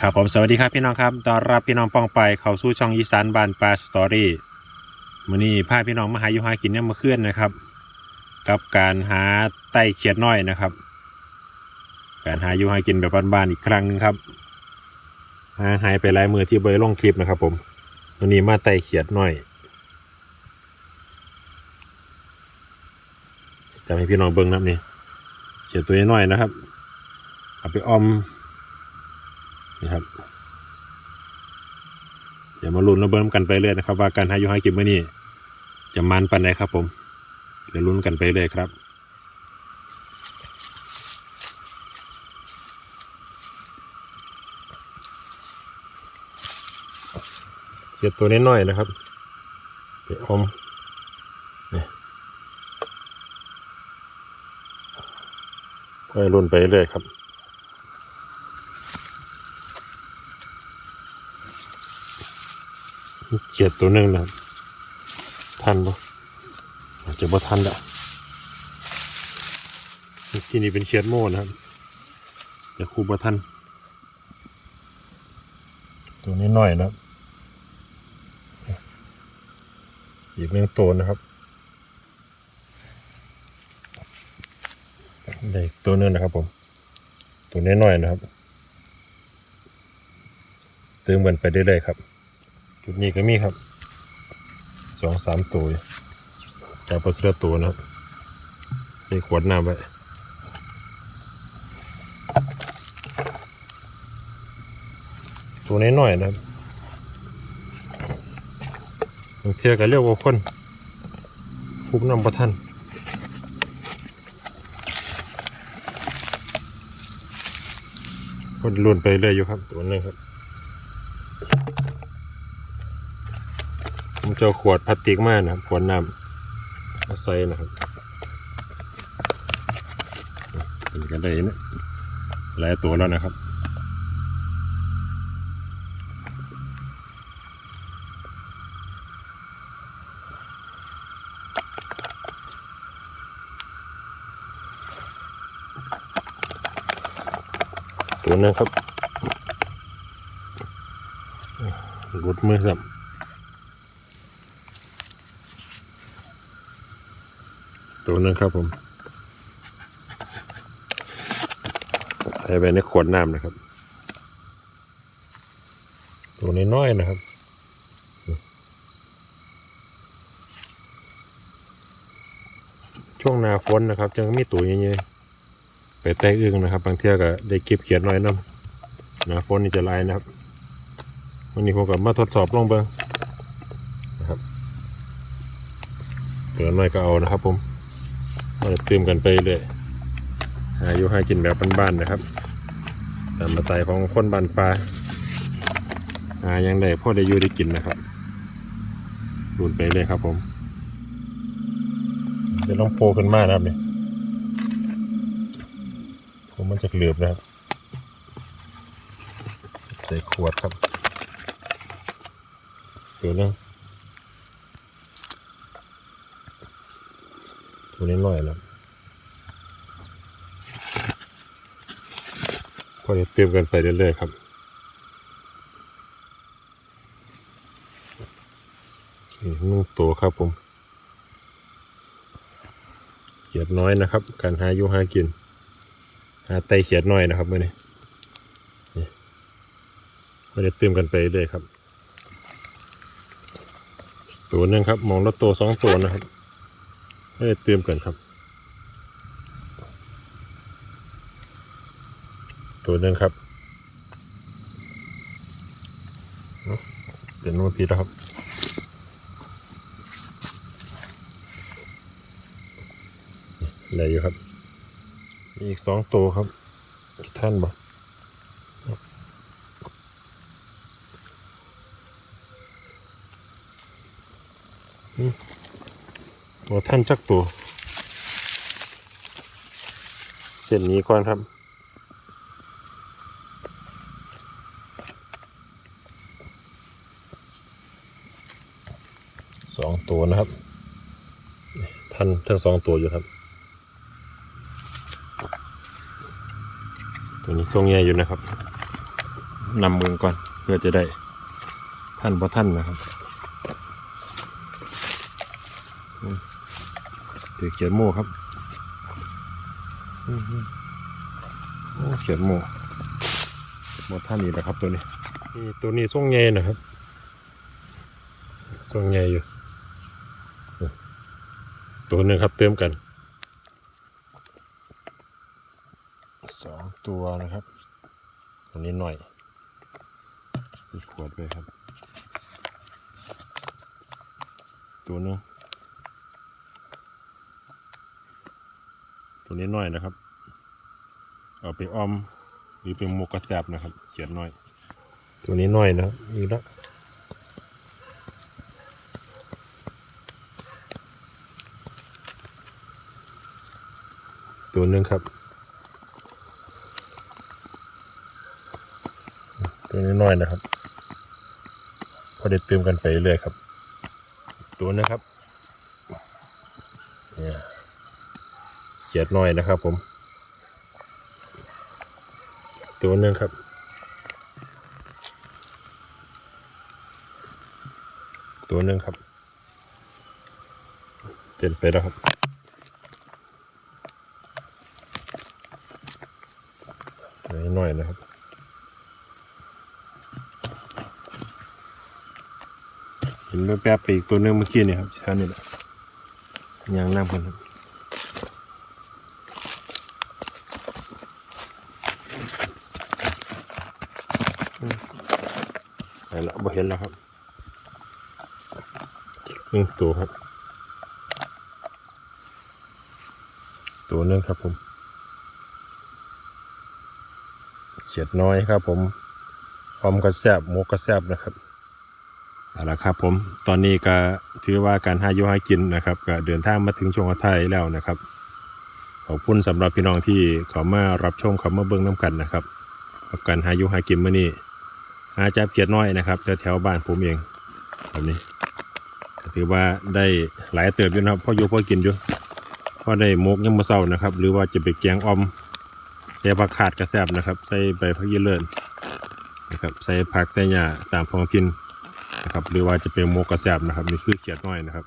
ครับผมสวัสดีครับพี่น้องครับต้อนรับพี่น้องป้องไปเข้าสู่ช่องอีสานบ้านปลาสตอรี่มื้อนี้พาพี่น้องมาหาอยู่หากินเนี่ยมาเคลื่อนนะครับ กับการหาไต้เขียดน้อยนะครับ การหาอยู่หากินแบบบ้านๆอีกครั้งหนึงครับหาหายไปหลายมือที่เบยลงคลิปนะครับ ผมวันนี้มาไต้เขียดน้อยจะให้พี่น้องเบิ้งนับนี่เขียดตัวน้อยนะครับเอาไปออม นี่ครับ เดี๋ยวมาลุ้นแล้วเบิ้มกันไปเรื่อยนะครับ ว่าการหายู่หากินมื้อนี้จะมันปันไหนครับ ผม เดี๋ยวลุ้นกันไปเลยครับเขียดตัวนี้น้อยๆนะครับไปอมนี่ค่อยลุ้นไปเรื่อยครับ เขียดตัวหนึ่งนะครับทันปะอาจจะบ่ทันละที่นี่เป็นเขียดโม่นะครับแต่ครูบ่ทัน ตัวนี้น้อยนะครับอีกหนึ่งตัวนะครับได้อีกตัวหนึงนะครับผม ตัวนี้น้อยนะครับเติมกันไปเรื่อยๆครับ จุดนี้ก็มีครับสองสามตัวจับไปทีละตัวนะครับใส่ขวดน้ำไว้ตัวนี้น่อยๆนะครับบางเทียก็เรียกว่าคนคุบน้ำประทันคนลุ่นไปเรื่อยอยู่ครับ ตัวหนึงครับ ผมจะเอาขวดพลาสติกมานะครับขวดน้ำมาใส่นะครับนี่ก็ได้นะหลายตัวแล้วนะครับตัวนึงครับรุดมือสับ ตัวนึงครับผมใส่ไปในขวดน้ำนะครับ ตัวนี้น้อยๆนะครับช่วงหนาฝนนะครับจึงมีตัวเงี้ยๆไปแตกอึ้งนะครับ บางเที่ยก็ได้เก็บเขียดน้อยน้ำหนาฝนนี่จะลายนะครับวันนี้ผมกับมาทดสอบลองเบิ้งนะครับเกิดน้อยก็เอานะครับผม เราจะตื่มกันไปเลยหาอยู่หากินแบบบ้านๆนะครับ ตามมาตายของคนบ้านปลาหายังไดพ่อได้อยู่ได้กินนะครับดูนไปเลยครับผมจะต้องโผล่ขึ้นมานะครับเนี่ยผมมันจะเหลือบนะครับ ใส่ขวดครับตัวนึง ตัวน้อยแล้วก็จะเติมกันไปเรื่อยๆครับอีกหนึ่งตัวครับผม เขียดน้อยนะครับ การหาอยู่หากิน หาไตเขียดน้อยนะครับเมื่อนี้ก็จะเติมกันไปเรื่อยๆครับ ตัวหนึงครับ มองแล้วตัวสองตัวนะครับ ไม่ได้เตรียมกันครับ ตัวหนึ่งครับเปลี่ยนพีแล้วครับเหลอยู่ครับ มีอีกสองตัวครับท่านบ่อืม โอ้ท่านจักตัวเส้นนี้ก่อนครับสองตัวนะครับ ท่านทั้งสองตัวอยู่ครับ ตัวนี้ทรงใหญ่อยู่นะครับนำมือก่อนเพื่อจะได้ท่านพระท่านนะครับ ถือเขียนโม่ครับอืมอืมโอ้เขียนโม่โม่ท่านนี้แหละครับตัวนี้นี่ตัวนี้ส่งใหญ่นะครับส่งใหญ่อยู่อืมตัวหนึ่งครับเติมกันสองตัวนะครับตัวนี้หน่อยอีกขวดไปครับ ตัวหนึง ตัวนี้น้อยนะครับ เอาไปอ้อมหรือเป็นหมกกระแซบนะครับ เขียนน้อย ตัวนี้น้อยนะครับมีละตัวหนึ่งครับ ตัวนี้น้อยนะครับ พอได้เติมกันไปเรื่อยครับ ตัวนะครับเนี่ยเขียดน้อยนะครับ ผม ตัวหนึงครับตัวหนึ่งครับเต็มไปแล้วครับนิดหน่อยนะครับ เห็นแป๊บๆไปอีกตัวนึงเมื่อกี้เนี่ยครับท่านนี่แหละยางน้ำกันครับ อืมไปแล้วบ่เห็นแล้วครับหนึ่งตัวครับ ตัวหนึงครับผมเขียดน้อยครับ ผมพร้อมกระแซบหมกกระแซบนะครับเอาละครับผมตอนนี้ก็ถือว่าการหายู่หากินนะครับก็เดินทางมาถึงช่วงท้ายแล้วนะครับ ขอบคุณสำหรับพี่น้องที่เขามารับชมเขามาเบิ้งน้ำกันนะครับกับการหายู่หากินมื้อนี้ หาจับเกียดน้อยนะครับแถวๆบ้านผมเองแบบนี้ถือว่าได้หลายเติบอยู่นะครับพ่ออยู่พ่อกินอยู่พ่อได้มกยังมาเศร้านะครับ หรือว่าจะไปแกงออมใส่ผักขาดกระแซบนะครับ ใส่ใบผักยีเลินนะครับใส่ผักใส่หญ้าตามท้องถิ่นนะครับหรือว่าจะเป็นโมกกระแซบนะครับนี่คือเขียดน้อยนะครับ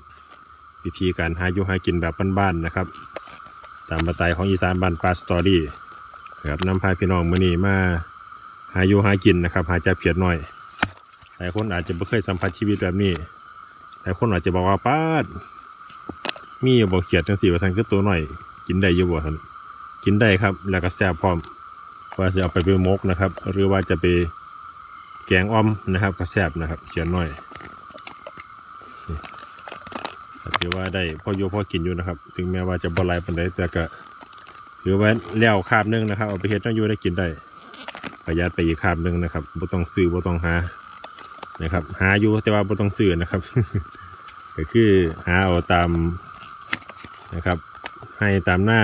วิธีการหาอยู่หากินแบบบ้านๆนะครับ ตามสไตล์ของอีสานบ้านปลาสตอรี่นะครับนำพาพี่น้องมือนี้มา หาอยู่หากินนะครับ หาจับเขียดหน้อยหลายคนอาจจะไม่เคยสัมผัสชีวิตแบบนี้หลายคนอาจจะบอกว่าป้าดมีอยู่บ่เขียดจังสี่ว่าทันคือตัวหน่อย กินได้อยู่บ่ทันกินได้ครับ แล้วก็แซ่บพร้อมว่าจะเอาไปเป็นมกนะครับ หรือว่าจะไปแกงอ้อมนะครับ ก็แซ่บนะครับ เขียนหน่อยถือว่าได้พ่อโยพ่อกินอยู่นะครับ ถึงแม้ว่าจะบ่หลายปานใดแต่ก็ถือว่าแล้วคาบหนึงนะครับเอาไปเฮ็ดน้องอยู่ได้กินได้ ประหยัดไปอีกคาบหนึ่งนะครับบ่ต้องซื้อบ่ต้องหานะครับ หาอยู่แต่ว่าบ่ต้องซื้อนะครับ ก็คือหาเอาตามนะครับ ให้ตามหน้า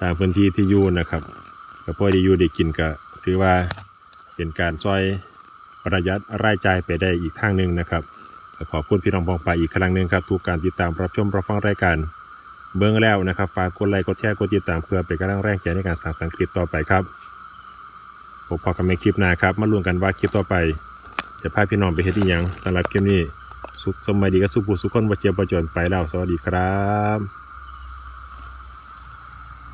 ตามพื้นที่ที่อยู่นะครับก็พอได้อยู่ได้กินก็ถือว่าเป็นการซอยประหยัดรายจ่ายไปได้อีกทางหนึ่งนะครับขอบคุณพี่น้องปองไปอีกครั้งหนึ่งครับทุกการติดตามรับชมรับฟังรายการเบื้องแล้วนะครับฝากกดไลค์กดแชร์กดติดตามเพื่อเป็นกำลังแรงใจในการสร้างสรรค์คลิปต่อไปครับ พบพอกันในคลิปหน้าครับ มาลุ้นกันว่าคลิปต่อไป จะพาพี่น้องไปเฮ็ดที่ยังสำหรับคลิปนี้ สุขสมัยดีกับสุขผู้สุขคนวัเจียบประจนไปแล้ว สวัสดีครับ